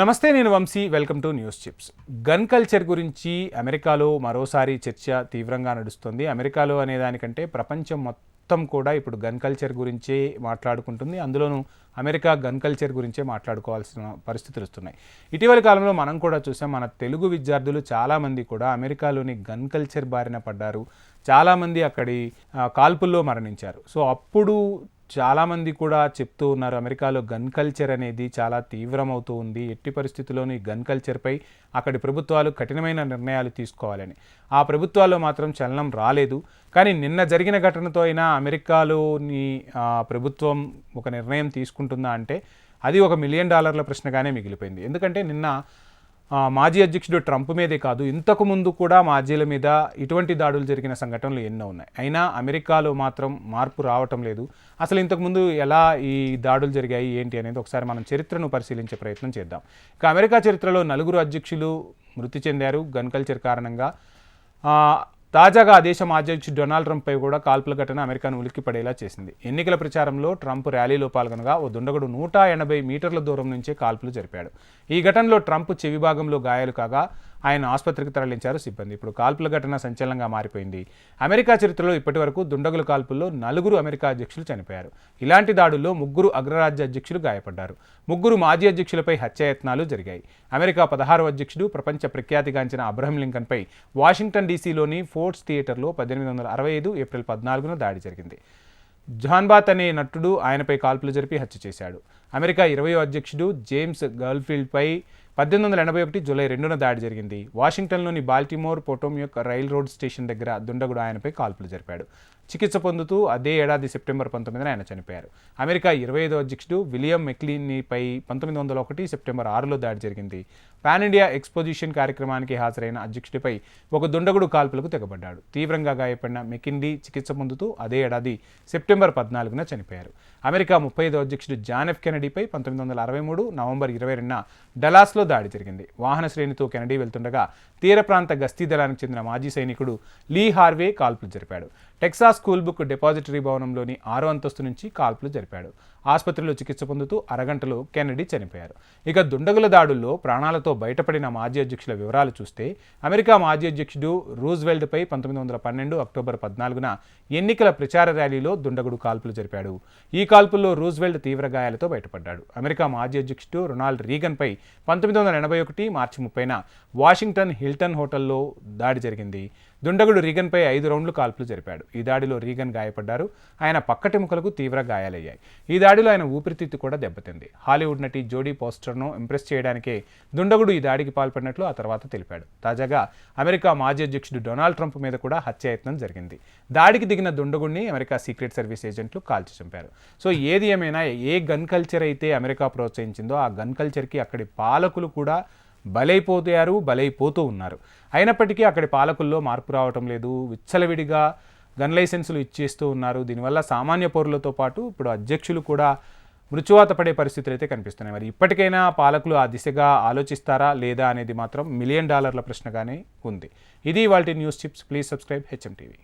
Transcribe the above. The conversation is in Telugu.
నమస్తే నేను Vamshi. Welcome to news chips gun culture గురించి అమెరికాలో మరోసారి చర్చ తీవ్రంగా నడుస్తుంది. అమెరికాలో అనే దానికంటే ప్రపంచం మొత్తం కూడా ఇప్పుడు గన్ కల్చర్ గురించే మాట్లాడుకుంటుంది. అందులోనూ అమెరికా గన్ కల్చర్ గురించే మాట్లాడుకోవాల్సిన పరిస్థితులు వస్తున్నాయి. ఇటీవల కాలంలో మనం కూడా చూసాం మన తెలుగు విద్యార్థులు చాలామంది కూడా అమెరికాలోని గన్ కల్చర్ బారిన పడ్డారు. చాలామంది అక్కడి కాల్పుల్లో మరణించారు. సో అప్పుడు చాలామంది కూడా చెప్తూ ఉన్నారు అమెరికాలో గన్ కల్చర్ అనేది చాలా తీవ్రమవుతూ ఉంది. ఎట్టి పరిస్థితుల్లోనూ ఈ గన్ కల్చర్పై అక్కడి ప్రభుత్వాలు కఠినమైన నిర్ణయాలు తీసుకోవాలని. ఆ ప్రభుత్వాల్లో మాత్రం చలనం రాలేదు. కానీ నిన్న జరిగిన ఘటనతో అయినా అమెరికాలోని ప్రభుత్వం ఒక నిర్ణయం తీసుకుంటుందా అంటే అది ఒక మిలియన్ డాలర్ల ప్రశ్నగానే మిగిలిపోయింది. ఎందుకంటే నిన్న మాజీ అధ్యక్షుడు ట్రంప్ మీదే కాదు ఇంతకు ముందు కూడా మాజీల మీద ఇటువంటి దాడులు జరిగిన సంఘటనలు ఎన్నో ఉన్నాయి. అయినా అమెరికాలో మాత్రం మార్పు రావటం లేదు. అసలు ఇంతకుముందు ఎలా ఈ దాడులు జరిగాయి ఏంటి అనేది ఒకసారి మనం చరిత్రను పరిశీలించే ప్రయత్నం చేద్దాం. ఇక అమెరికా చరిత్రలో నలుగురు అధ్యక్షులు మృతి చెందారు గన్ కల్చర్ కారణంగా. తాజాగా ఆ దేశం అధ్యక్షుడు డొనాల్డ్ ట్రంప్పై కూడా కాల్పుల ఘటన అమెరికాను ఉలిక్కిపడేలా చేసింది. ఎన్నికల ప్రచారంలో ట్రంప్ ర్యాలీలో పాల్గొనగా ఓ దుండగుడు నూట ఎనభై మీటర్ల దూరం నుంచే కాల్పులు జరిపాడు. ఈ ఘటనలో ట్రంప్ చెవి భాగంలో గాయాలు కాగా ఆయన ఆసుపత్రికి తరలించారు సిబ్బంది. ఇప్పుడు కాల్పుల ఘటన సంచలనంగా మారిపోయింది. అమెరికా చరిత్రలో ఇప్పటివరకు దుండగుల కాల్పుల్లో నలుగురు అమెరికా అధ్యక్షులు చనిపోయారు. ఇలాంటి దాడుల్లో ముగ్గురు అగ్రరాజ్య అధ్యక్షులు గాయపడ్డారు. ముగ్గురు మాజీ అధ్యక్షులపై హత్యాయత్నాలు జరిగాయి. అమెరికా పదహారు అధ్యక్షుడు ప్రపంచ ప్రఖ్యాతిగాంచిన అబ్రహం లింకన్పై వాషింగ్టన్ డీసీలోని ఫోర్ట్స్ థియేటర్లో పద్దెనిమిది వందల అరవై ఐదు ఏప్రిల్ పద్నాలుగున దాడి జరిగింది. జాన్బాత్ అనే నటుడు ఆయనపై కాల్పులు జరిపి హత్య చేశాడు. అమెరికా ఇరవయో అధ్యక్షుడు జేమ్స్ గర్ల్ఫీల్డ్పై పద్దెనిమిది వందల ఎనభై ఒకటి జూలై రెండున దాడి జరిగింది. వాషింగ్టన్లోని Baltimore Potomac rail road station దగ్గర దుండగుడు ఆయనపై కాల్పులు జరిపాడు. చికిత్స పొందుతూ అదే ఏడాది సెప్టెంబర్ పంతొమ్మిదిన ఆయన చనిపోయారు. అమెరికా ఇరవై ఐదో అధ్యక్షుడు విలియం మెక్లీనీపై పంతొమ్మిది వందల ఒకటి సెప్టెంబర్ ఆరులో దాడి జరిగింది. పాన్ ఇండియా ఎక్స్పోజిషన్ కార్యక్రమానికి హాజరైన అధ్యక్షుడిపై ఒక దుండగుడు కాల్పులకు తెగబడ్డాడు. తీవ్రంగా గాయపడిన మెకిండీ చికిత్స పొందుతూ అదే ఏడాది సెప్టెంబర్ పద్నాలుగున చనిపోయారు. అమెరికా ముప్పై ఐదో అధ్యక్షుడు జాన్ ఎఫ్ కెనడీపై పంతొమ్మిది వందల అరవై మూడు నవంబర్ ఇరవై రెండున డలాస్లో దాడి జరిగింది. వాహన శ్రేణితో కెనడీ వెళ్తుండగా తీర ప్రాంత గస్తీ దళానికి చెందిన మాజీ సైనికుడు లీ హార్వే కాల్పులు జరిపాడు. టెక్సాస్ స్కూల్ బుక్ డిపాజిటరీ భవనంలోని ఆరో అంతస్తు నుంచి కాల్పులు జరిపాడు. ఆసుపత్రిలో చికిత్స పొందుతూ అరగంటలో కెనడీ చనిపోయారు. ఇక దుండగుల దాడుల్లో ప్రాణాలతో బయటపడిన మాజీ అధ్యక్షుల వివరాలు చూస్తే అమెరికా మాజీ అధ్యక్షుడు రూజ్వెల్డ్పై పంతొమ్మిది వందల పన్నెండు అక్టోబర్ పద్నాలుగున ఎన్నికల ప్రచార ర్యాలీలో దుండగుడు కాల్పులు జరిపాడు. ఈ కాల్పుల్లో రూజ్వెల్డ్ తీవ్ర గాయాలతో బయటపడ్డాడు. అమెరికా మాజీ అధ్యక్షుడు రొనాల్డ్ రీగన్పై పంతొమ్మిది వందల ఎనభై ఒకటి మార్చి ముప్పైన వాషింగ్టన్ హిల్టన్ హోటల్లో దాడి జరిగింది. దుండగుడు రీగన్పై ఐదు రౌండ్లు కాల్పులు జరిపాడు. ఈ దాడిలో రీగన్ గాయపడ్డారు. ఆయన పక్కటి ముఖలకు తీవ్ర గాయాలయ్యాయి. ఈ దాడిలో ఆయన ఊపిరితిత్తు కూడా దెబ్బతింది. హాలీవుడ్ నటి జోడీ పోస్టర్ను ఇంప్రెస్ చేయడానికే దుండగుడు ఈ దాడికి పాల్పడినట్లు ఆ తర్వాత తెలిపాడు. తాజాగా అమెరికా మాజీ అధ్యక్షుడు డొనాల్డ్ ట్రంప్ మీద కూడా హత్యాయత్నం జరిగింది. దాడికి దిగిన దుండగుడిని అమెరికా సీక్రెట్ సర్వీస్ ఏజెంట్లు కాల్చి చంపారు. సో ఏది ఏమైనా ఏ గన్ కల్చర్ అయితే అమెరికా ప్రోత్సహించిందో ఆ గన్ కల్చర్కి అక్కడి పాలకులు కూడా బలైపోతారు బలైపోతూ ఉన్నారు. అయినప్పటికీ అక్కడి పాలకుల్లో మార్పు రావటం లేదు. విచ్చలవిడిగా గన్ లైసెన్సులు ఇచ్చేస్తూ ఉన్నారు. దీనివల్ల సామాన్య పౌరులతో పాటు ఇప్పుడు అధ్యక్షులు కూడా మృత్యువాత పడే పరిస్థితులు అయితే కనిపిస్తున్నాయి. మరి ఇప్పటికైనా పాలకులు ఆ దిశగా ఆలోచిస్తారా లేదా అనేది మాత్రం మిలియన్ డాలర్ల ప్రశ్నగానే ఉంది. ఇది వాళ్ళ news chips. Please subscribe HM TV.